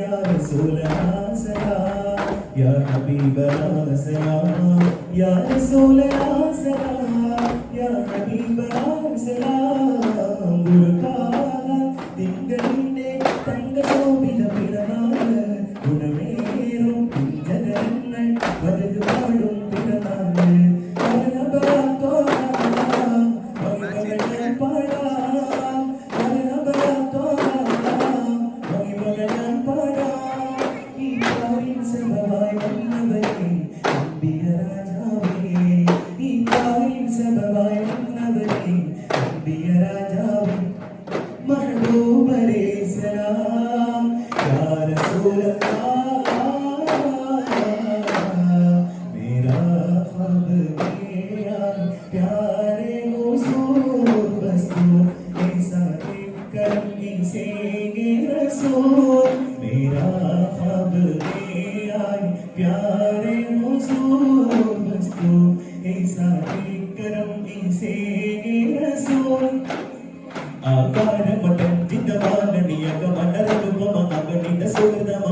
يا رسولنا سلام يا حبيبنا سلام يا رسولنا سلام يا حبيبنا سلام നബിയ രാജാവേ മഹബൂബരേ സലാം യാ റസൂലല്ലാഹ് മേരാ ഫർദ് കിയാ പ്യാരേ ഹുസൂർ ബസ്തു ഐസാ करने से रसूल मेरा खब आए प्यारे हुजूर बस तू ऐसा ही ஆகார மட்டம் இந்த வான நீ அங்க மன்னருக்கு போன அங்க நீண்ட சுகதமா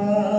Oh.